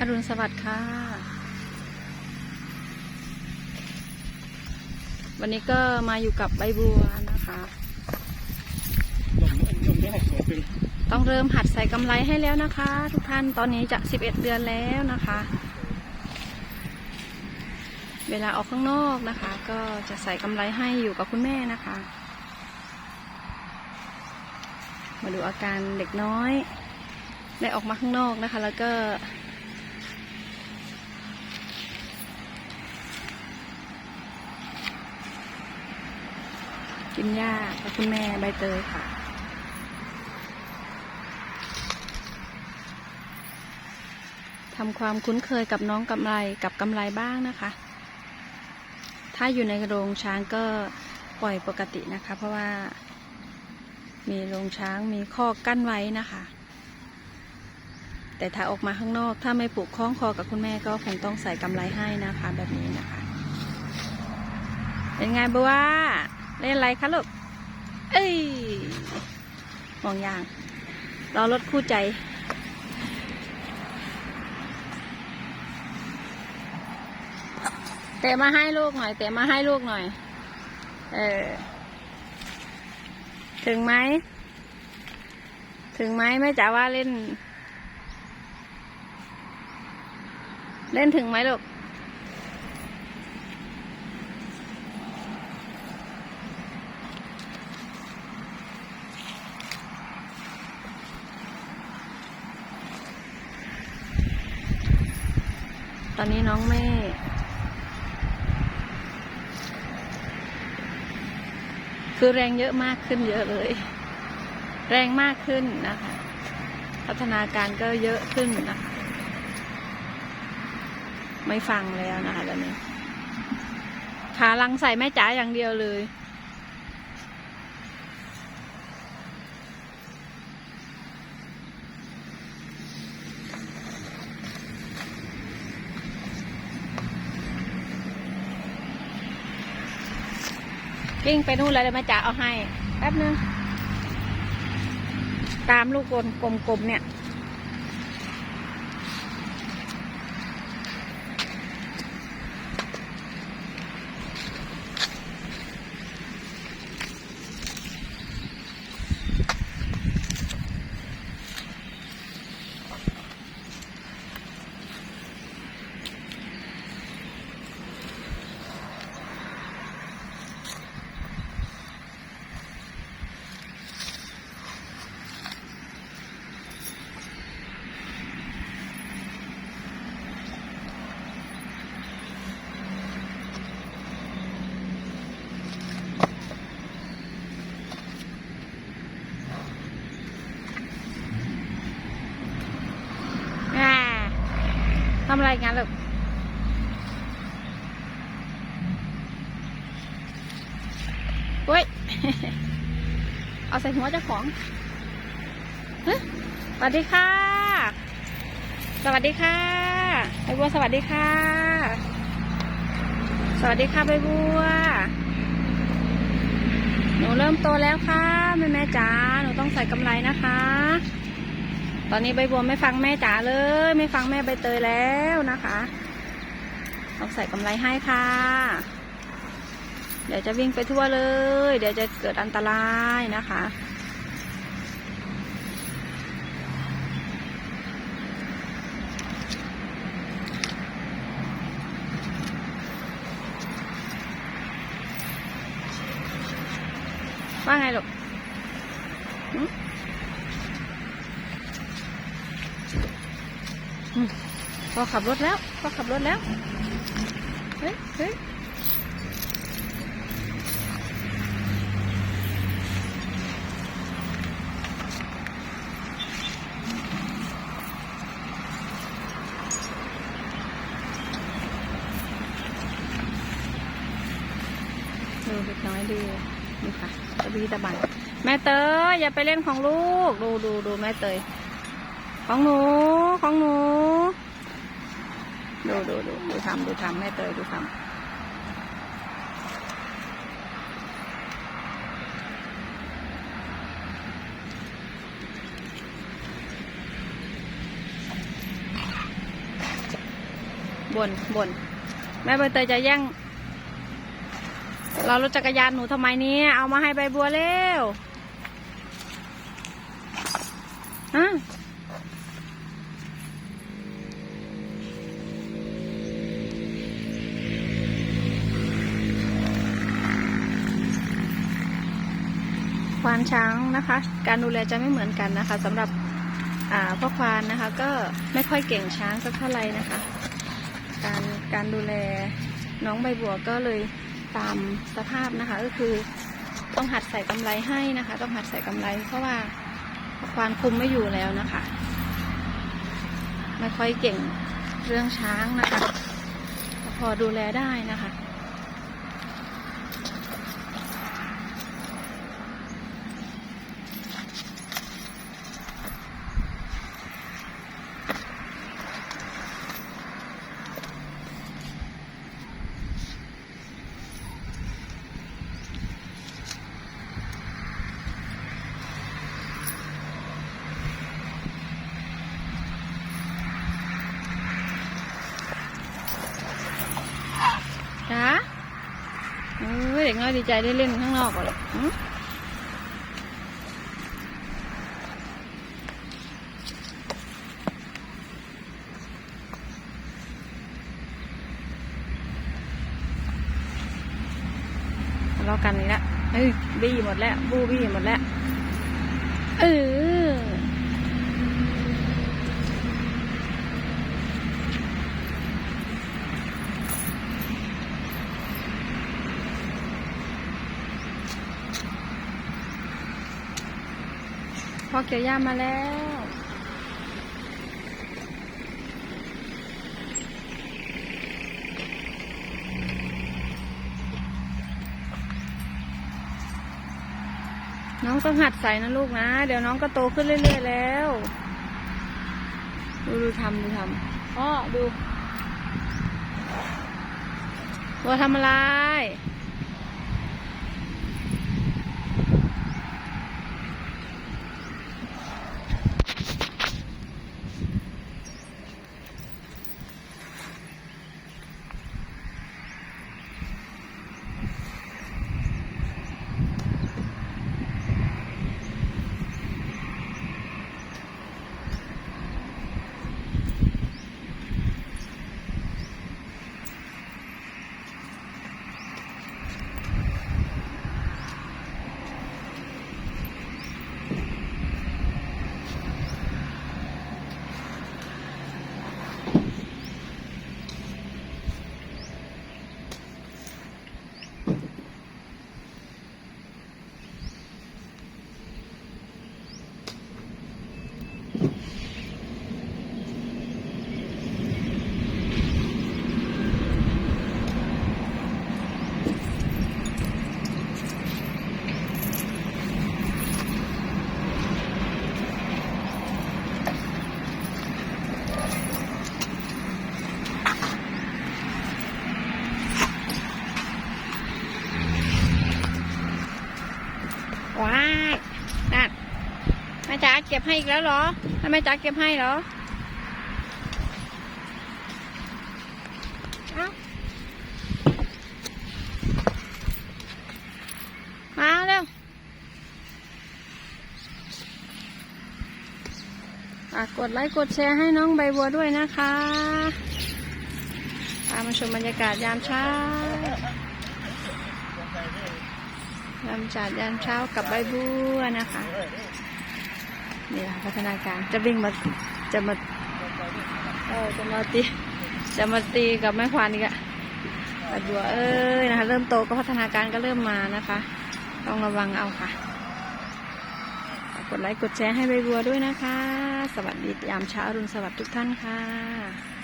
อรุณสวัสดิ์ค่ะ วันนี้ก็มาอยู่กับใบบัวนะคะ ต้องเริ่มหัดใส่กำไรให้แล้วนะคะ ทุกท่านตอนนี้จะ 11 เดือนแล้วนะคะ เวลาออกข้างนอกนะคะ ก็จะใส่กำไรให้อยู่กับคุณแม่นะคะ มาดูอาการเด็กน้อย ได้ออกมาข้างนอกนะคะ แล้วก็ กินหญ้ากับคุณแม่ใบเตยค่ะ ทำความคุ้นเคยกับน้องกำไรกับกำไรบ้างนะคะ ถ้าอยู่ในโรงช้างก็ปล่อยปกตินะคะ เพราะว่า มีโรงช้างมีข้อกั้นไว้นะคะ แต่ถ้าออกมาข้างนอก ถ้าไม่ผูกคล้องคอกับคุณแม่ก็คงต้องใส่กำไรให้นะคะ แบบนี้นะคะ เป็นไงบัว เล่นอะไรคะลูก เอ้ยมองยางรอรถคู่ใจ เตะมาให้ลูกหน่อย เตะมาให้ลูกหน่อย เออ ถึงไหม ถึงไหมแม่จ๋าว่าเล่น เล่นถึงไหมลูก ตอนนี้น้องไม่คือแรงเยอะมากขึ้นเยอะเลย แรงมากขึ้นนะคะ พัฒนาการก็เยอะขึ้นนะคะ ไม่ฟังแล้วนะคะตอนนี้ขาลังใส่แม่จ๋าอย่างเดียวเลย วิ่งไปนู่นเลยเดี๋ยวแม่จ่าเอาให้ แป๊บนึง ตามลูกกลกลมๆเนี่ย อ่า ทำอะไรกันลูกเฮ้ย เอาใส่หัวเจ้าของสวัสดีค่ะ สวัสดีค่ะใบบัวสวัสดีค่ะ สวัสดีค่ะใบบัว หนูเริ่มโตแล้วค่ะ แม่แม่จ๋า หนูต้องใส่กำไรนะคะ ตอนนี้ใบบัวไม่ฟังแม่จ๋าเลย ไม่ฟังแม่ใบเตยแล้วนะคะต้องใส่กำไรให้ค่ะ เดี๋ยวจะวิ่งไปทั่วเลย เดี๋ยวจะเกิดอันตรายนะคะว่าไงลูก พอขับรถแล้วพอขับรถแล้ว เฮ้ยเฮ้ยดูเด็กน้อยดีนี่ค่ะตะบีตะบันแม่เตยอย่าไปเล่นของลูก ดูดูดูแม่เตย ของหนู ของหนู ดูดูดูดูทำดูทำแม่เตยดูทำบ่นบ่นแม่ใบเตยจะแย่ง เรารถจักรยานหนูทำไมเนี่ยเอามาให้ใบบัวเร็วฮะ ควานช้างนะคะ การดูแลจะไม่เหมือนกันนะคะสำหรับพ่อควานนะคะ ก็ไม่ค่อยเก่งช้างสักเท่าไหร่นะคะ การการดูแลน้องใบบัวก็เลยตามสภาพนะคะ ก็คือต้องหัดใส่กำไรให้นะคะ ต้องหัดใส่กำไร เพราะว่าควานคุมไม่อยู่แล้วนะคะ ไม่ค่อยเก่งเรื่องช้างนะคะ พอดูแลได้นะคะ จ้า เออเด็กน้อยดีใจได้เล่นข้างนอกก่อนเลยหึทะเลาะกันอีกแล้วเอ้ยบี้หมดแล้ว บูบี้หมดแล้ว เออ พอเกี่ยวหญ้ามาแล้ว น้องต้องหัดใส่นะลูกนะ เดี๋ยวน้องก็โตขึ้นเรื่อยๆแล้ว ดูดูทำดูทำพ่อดูวัวทำอะไร ว้ายนั่นแม่จ๋าเก็บให้อีกแล้วเหรอแล้วแม่จ๋าเก็บให้เหรอมาเร็วฝากกดไลค์กดแชร์ให้น้องใบบัวด้วยนะคะพามาชมบรรยากาศยามเช้าลำจัดยันเช้ากับใบบัวนะคะ นี่ค่ะพัฒนาการจะวิ่งมาจะมาเออจะมาตีจะมาตีกับแม่ควานอีกอะใบบัวเอ้ยนะคะ เริ่มโตก็พัฒนาการก็เริ่มมานะคะ ต้องระวังเอาค่ะกกดไลค์กดแชร์ให้ใบบัวด้วยนะคะ สวัสดียามเช้าอรุณสวัสดิ์ทุกท่านค่ะ